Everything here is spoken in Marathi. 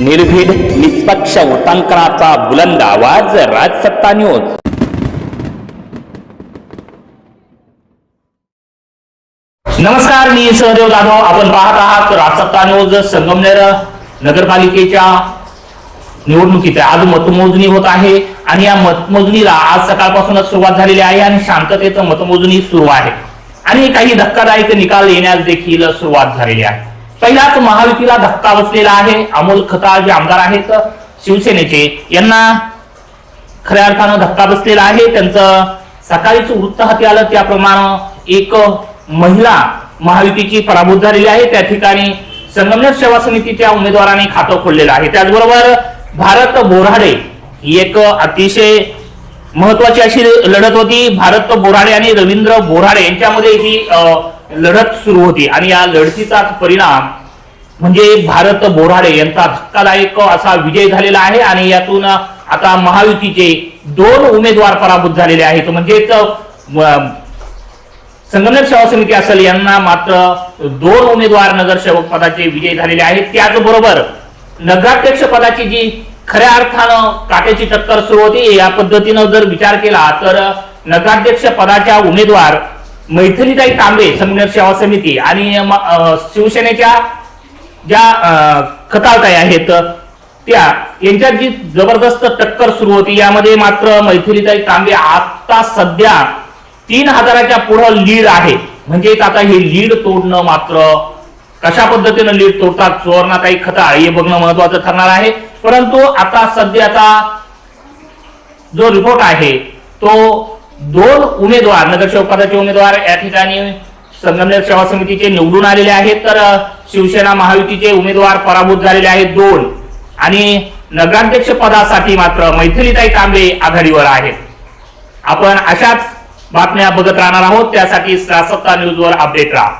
निर्भीड निष्पक्ष उटांकनाचा बुलंद आवाज राजसत्ता न्यूज. नमस्कार मी सहदेव जाधव. आपण पाहत आहात राजसत्ता न्यूज संगमनेर नगरपालिकेच्या निवडणुकीत. आज मतमोजणी होत आहे आणि या मतमोजणीला आज सकाळपासूनच सुरुवात झालेली आहे आणि शांततेत मतमोजणी सुरू आहे. आणि काही धक्कादायक निकाल येण्यास देखील सुरुवात झालेली आहे. पहिलाच महायुतीला धक्का बसलेला आहे. अमोल खताळ जे आमदार आहेत शिवसेनेचे यांना खऱ्या अर्थानं धक्का बसलेला आहे. त्यांचं सकाळीच वृत्त हाती आलं त्याप्रमाणे एक महिला महायुतीची पराभूत झालेली आहे. त्या ठिकाणी संगमनेर सेवा समितीच्या उमेदवाराने खातं खोललेलं आहे. त्याचबरोबर भारत बोराडे ही एक अतिशय महत्वाची अशी लढत होती. भारत बोराडे आणि रवींद्र बोराडे यांच्यामध्ये ही अं लढत सुरू होती. आणि या लढतीचाच परिणाम म्हणजे भारत बोराडे यांचा धक्कादायक असा विजय झालेला आहे. आणि यातून आता महायुतीचे दोन उमेदवार पराभूत झालेले आहेत. म्हणजेच संगमनेर सेवा समिती असेल यांना मात्र दोन उमेदवार नगरसेवक पदाचे विजय झालेले आहेत. त्याचबरोबर नगराध्यक्ष पदाची जी खऱ्या अर्थानं काट्याची टक्कर सुरू होती या पद्धतीनं जर विचार केला तर नगराध्यक्ष पदाच्या उमेदवार मैथिलीताई तांबे संगमनेर सेवा समिती आणि शिवसेनेच्या ज्या अ, खताळताई आहेत त्या यांच्यात जी जबरदस्त टक्कर सुरू होती यामध्ये मात्र मैथिलीताई तांबे आता सध्या तीन हजाराच्या पुढं लीड आहे. म्हणजेच आता हे लीड तोडणं मात्र कशा पद्धतीनं लीड तोडतात सुवर्णाताई खताळ हे बघणं महत्वाचं ठरणार आहे. परंतु आता सध्याचा जो रिपोर्ट आहे तो दोन उमेदवार नगरसेवक पदाचे उमेदवार या ठिकाणी संगमनेर सेवा समितीचे निवडून आलेले आहेत. तर शिवसेना महायुतीचे उमेदवार पराभूत झालेले आहेत दोन. आणि नगराध्यक्ष पदासाठी मात्र मैथिलीताई तांबे आघाडीवर आहेत. आपण अशाच बातम्या बघत राहणार आहोत. त्यासाठी सत्ता न्यूजवर अपडेट राहा.